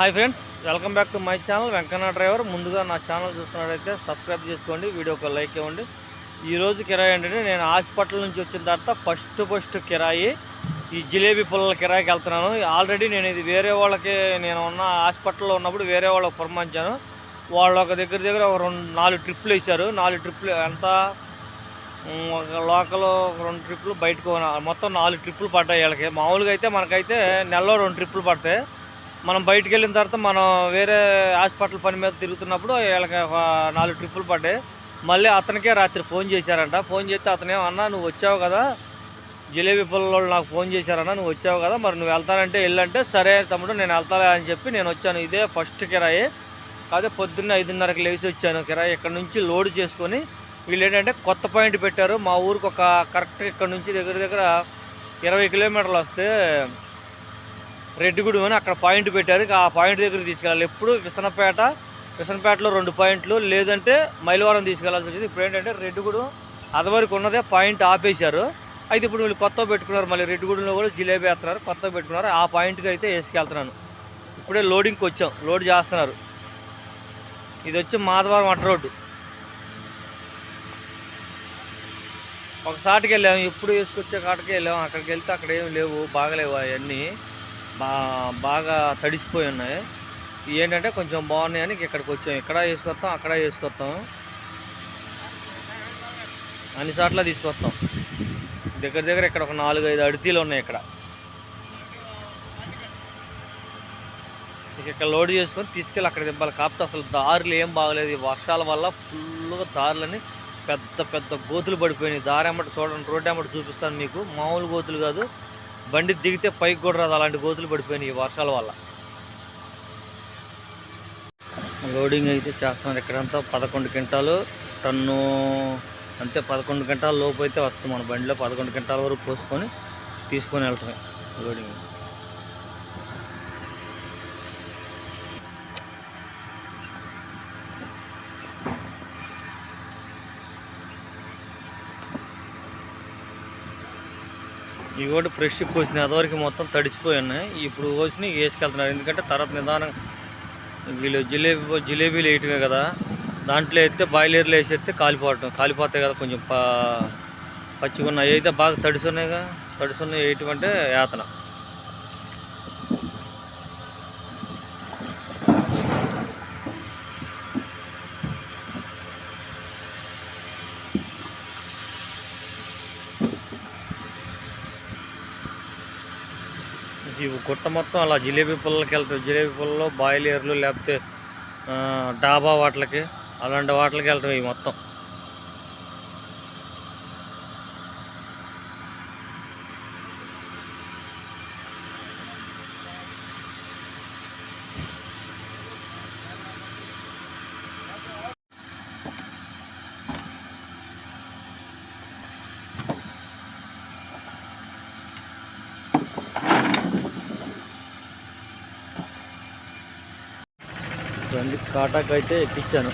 Hi friends welcome back to my channel Venkanna driver ముందుగా నా channel చూస్తున్నట్టయితే subscribe చేసుకోండి వీడియోకి లైక్ ఇవ్వండి. ఈరోజు కిరాయి ఏంటంటే నేను హాస్పిటల్ నుంచి వచ్చిన తర్వాత ఫస్ట్ ఫస్ట్ కిరాయి ఈ జిలేబీ పుల్లల కిరాయికి వెళ్తున్నాను. ఆల్రెడీ నేను ఇది వేరే వాళ్ళకి నేను ఉన్న హాస్పిటల్లో ఉన్నప్పుడు వేరే వాళ్ళకి పురమాయించాను వాళ్ళు ఒక దగ్గర దగ్గర ఒక రెండు నాలుగు ట్రిప్పులు వేశారు. నాలుగు ట్రిప్పులు ఎంత? ఒక లోకల్ రెండు ట్రిప్పులు బయటకు మొత్తం నాలుగు ట్రిప్పులు పడ్డాయి వీళ్ళకి. మామూలుగా అయితే మనకైతే నెలలో రెండు ట్రిప్పులు పడతాయి. మనం బయటికి వెళ్ళిన తర్వాత మనం వేరే హాస్పిటల్ పని మీద తిరుగుతున్నప్పుడు వీళ్ళకి ఒక నాలుగు ట్రిప్పులు పడ్డాయి. మళ్ళీ అతనికే రాత్రి ఫోన్ చేశారంట. ఫోన్ చేస్తే అతనేమో అన్నా నువ్వు వచ్చావు కదా జిలేబీ పుల్లలో నాకు ఫోన్ చేశారన్నా నువ్వు వచ్చావు కదా మరి నువ్వు వెళ్తానంటే వెళ్ళంటే సరే తమ్ముడు నేను వెళ్తాలే అని చెప్పి నేను వచ్చాను. ఇదే ఫస్ట్ కిరాయి. అదే పొద్దున్న ఐదున్నరకి లేచి వచ్చాను. కిరాయి ఇక్కడ నుంచి లోడ్ చేసుకొని వీళ్ళు ఏంటంటే కొత్త పాయింట్ పెట్టారు. మా ఊరికి ఒక కరెక్ట్ ఇక్కడ నుంచి దగ్గర దగ్గర ఇరవై కిలోమీటర్లు వస్తే రెడ్డిగూడెం అని అక్కడ పాయింట్ పెట్టారు. ఆ పాయింట్ దగ్గర తీసుకెళ్ళాలి. ఎప్పుడు విసనపేట విసనపేటలో రెండు పాయింట్లు లేదంటే మైలవరం తీసుకెళ్ళాల్సి వచ్చింది. ఇప్పుడు ఏంటంటే రెడ్డిగూడెం అదివరకు ఉన్నదే పాయింట్ ఆపేశారు. అయితే ఇప్పుడు వీళ్ళు కొత్త పెట్టుకున్నారు. మళ్ళీ రెడ్డిగూడెంలో కూడా జిలేబీ వేస్తున్నారు. కొత్త పెట్టుకున్నారు. ఆ పాయింట్కి అయితే వేసుకెళ్తున్నాను. ఇప్పుడే లోడింగ్కి వచ్చాం. లోడ్ చేస్తున్నారు. ఇది వచ్చి మాధవరం అట్ట రోడ్డు. ఒకసాటికి వెళ్ళాము ఎప్పుడు వేసుకొచ్చే కాటకి వెళ్ళాము అక్కడికి వెళ్తే అక్కడ ఏమి లేవు. బాగలేవు అవన్నీ. బా బాగా తడిసిపోయి ఉన్నాయి. ఏంటంటే కొంచెం బాగున్నాయి అని ఇక్కడికి వచ్చాం. ఇక్కడ వేసుకొస్తాం అక్కడ వేసుకొస్తాం. అన్ని చోట్ల తీసుకొస్తాం. దగ్గర దగ్గర ఇక్కడ ఒక నాలుగు ఐదు అడితీలు ఉన్నాయి ఇక్కడ. ఇక్కడ లోడ్ చేసుకొని తీసుకెళ్ళి అక్కడ దింపాలి. కాకపోతే అసలు దారులు ఏం బాగలేదు. ఈ వర్షాల వల్ల ఫుల్గా దారులని పెద్ద పెద్ద గోతులు పడిపోయినాయి. దారి అమ్మటి చూడండి రోడ్డు అమ్మటి చూపిస్తాను మీకు. మామూలు గోతులు కాదు. బండి దిగితే పైకి కూడా రాదు. అలాంటి గోతులు పడిపోయినాయి ఈ వర్షాల వల్ల. లోడింగ్ అయితే చేస్తున్నారు ఇక్కడంతా. పదకొండు క్వింటాలు టన్ను అంతే పదకొండు క్వింటాల లోపు అయితే వస్తుంది మన బండిలో. పదకొండు క్వింటాల వరకు పోసుకొని తీసుకొని వెళ్తాం. లోడింగ్ ఇవి కూడా ఫ్రెష్ కోసినాయి అదివరకు మొత్తం తడిసిపోయి ఉన్నాయి. ఇప్పుడు కోసినాయి వేసుకెళ్తున్నారు. ఎందుకంటే తర్వాత నిదానం వీళ్ళు జిలేబీ జిలేబీలు వేయటమే కదా. దాంట్లో అయితే బాయిలర్లు వేసేస్తే కాలిపోవటం కాలిపోతాయి కదా కొంచెం పా పచ్చిగా ఉన్నాయి అయితే బాగా తడిసున్నాయిగా తడిసున్నాయి వేయటం అంటే యాతన. ఈ గుట్ట మొత్తం అలా జిలేబీ పుల్లలకి వెళ్తాయి. జిలేబీ పుల్లలో బాయిలేర్లు లేకపోతే డాబా వాటికి అలాంటి వాటికి వెళ్తాయి మొత్తం. బండి కాటాకు అయితే ఎక్కించాను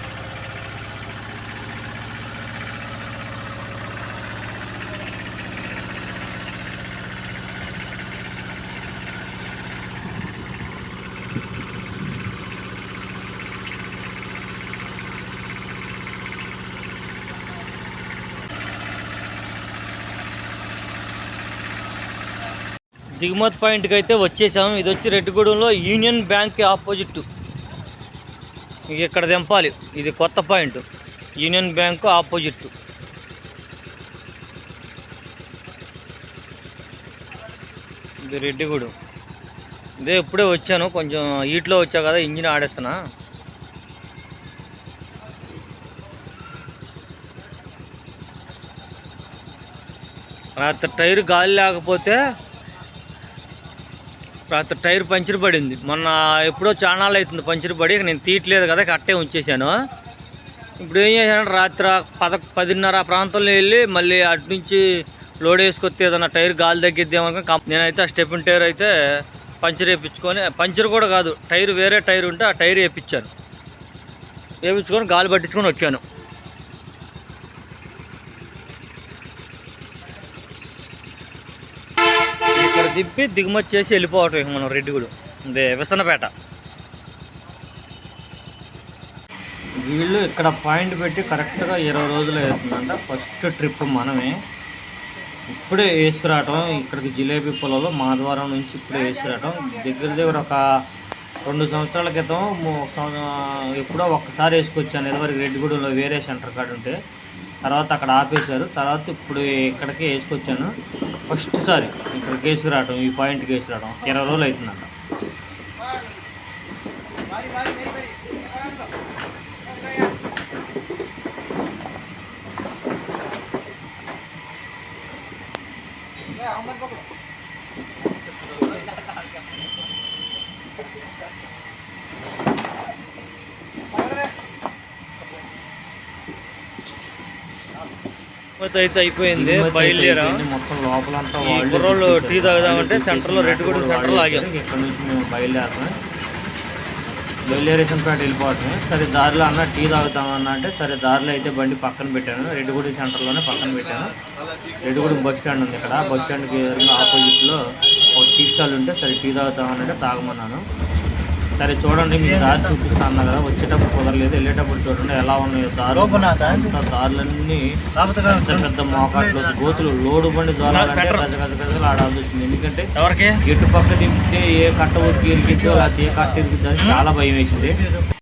దిగుమతి పాయింట్కి అయితే వచ్చేసాము ఇది వచ్చి రెడ్డిగూడెంలో యూనియన్ బ్యాంక్ ఆపోజిట్ ఇక్కడ దింపాలి ఇది కొత్త పాయింట్. Union bank opposite. ఇది రెడ్డిగూడెం ఇదే ఇప్పుడే వచ్చాను. కొంచెం ఈట్లో వచ్చా కదా ఇంజిన్ ఆడేస్తున్నా. రాత్రి టైర్ గాలి లేకపోతే రాత్రి టైర్ పంచర్ పడింది. మొన్న ఎప్పుడో చాణాలు అవుతుంది పంచర్ పడి నేను తీయట్లేదు కదా ఇక అట్టే ఉంచేసాను ఇప్పుడు ఏం చేశాను రాత్రి పద పదిన్నర ఆ ప్రాంతంలో వెళ్ళి మళ్ళీ అటు నుంచి లోడ్ వేసుకొస్తే ఏదన్నా టైర్ గాలి తగ్గిద్దేమో కం- నేనైతే ఆ స్టెపిన్ టైర్ అయితే పంచర్ వేయించుకొని పంచర్ కూడా కాదు టైర్ వేరే టైర్ ఉంటే ఆ టైర్ వేయించాను వేయించుకొని గాలి పట్టించుకొని వచ్చాను. దిప్పి దిగుమతి చేసి వెళ్ళిపోవటం ఇక మనం రెడ్డిగూడు ఇదే విసనపేట. వీళ్ళు ఇక్కడ పాయింట్ పెట్టి కరెక్ట్గా ఇరవై రోజులు అవుతుందంట. ఫస్ట్ ట్రిప్ మనమే. ఇప్పుడే వేసుకురావటం ఇక్కడికి జిలేబీ పొలంలో మాధవరం నుంచి ఇప్పుడే వేసుకురావటం దగ్గర దగ్గర ఒక రెండు సంవత్సరాల క్రితం ఎప్పుడో ఒక్కసారి వేసుకొచ్చాను. ఇదివరకు రెడ్డిగూడెంలో వేరే సెంటర్ కార్డు ఉంటే. తర్వాత అక్కడ ఆపేశారు. తర్వాత ఇప్పుడు ఇక్కడికి వేసుకొచ్చాను. ఫస్ట్ సారి ఇప్పుడు కేసు రావడం ఈ పాయింట్ కేసు రావడం ఇరవై రోజులు అవుతుందంట. అయితే అయిపోయింది బయలుదేరా. మొత్తం లోపలంతా కుర్రోళ్ళు. టీ తాగుదామంటే వాళ్ళే సెంటర్లో రెడ్ సెంటర్లో వాళ్ళే ఆగాం. ఇక్కడ నుంచి మేము బయలుదేరుతాం. పేట వెళ్ళిపోవటమే సరే దారిలో అన్న టీ తాగుతామన్నా అంటే సరే దారిలో అయితే బండి పక్కన పెట్టాను. రెడ్డిగూడి సెంటర్లోనే పక్కన పెట్టాను. రెడ్డిగూడి బస్ స్టాండ్ ఉంది ఇక్కడ. బస్ స్టాండ్కి ఆపోజిట్లో ఒక టీ స్టాల్ ఉంటే సరే టీ తాగుతామనంటే తాగమన్నాను. సరే చూడండి మీకు దారి చూపిస్తా అన్నా కదా. వచ్చేటప్పుడు కుదరలేదు. వెళ్ళేటప్పుడు చూడండి ఎలా ఉన్నాయో అంతా దారులన్నీ పెద్ద పెద్ద మోకాట్లు గోతులు. లోడు బండి దూరాలంటే గజ గజ గజలు ఆడాల్సి వచ్చింది. ఎందుకంటే ఎవరికి? ఎటు పక్క దింపితే ఏ కట్ట ఒక్కి ఇరిగిద్దో లేకపోతే ఏ కట్ట ఇరుగుద్దో అని చాలా భయం వేసింది.